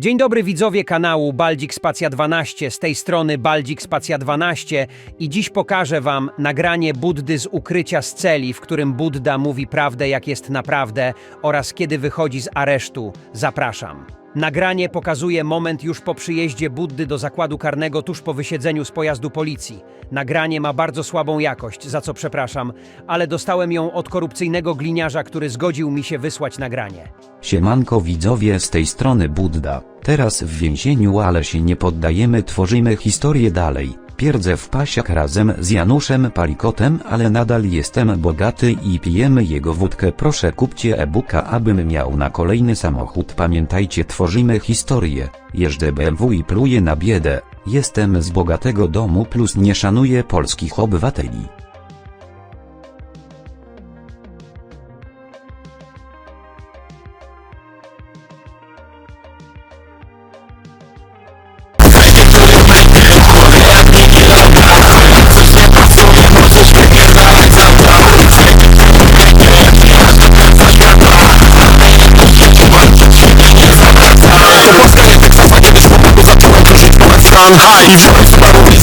Dzień dobry widzowie kanału Baldzik Spacja 12, z tej strony Baldzik Spacja 12 i dziś pokażę wam nagranie Buddy z ukrycia z celi, w którym Budda mówi prawdę jak jest naprawdę oraz kiedy wychodzi z aresztu. Zapraszam. Nagranie pokazuje moment już po przyjeździe Buddy do zakładu karnego tuż po wysiedzeniu z pojazdu policji. Nagranie ma bardzo słabą jakość, za co przepraszam, ale dostałem ją od korupcyjnego gliniarza, który zgodził mi się wysłać nagranie. Siemanko widzowie z tej strony Budda. Teraz w więzieniu, ale się nie poddajemy, tworzymy historię dalej. Pierdzę w pasiak razem z Januszem Palikotem, ale nadal jestem bogaty i pijemy jego wódkę. Proszę kupcie e-booka, abym miał na kolejny samochód. Pamiętajcie, tworzymy historię. Jeżdżę BMW i pluję na biedę. Jestem z bogatego domu plus nie szanuję polskich obywateli. on high.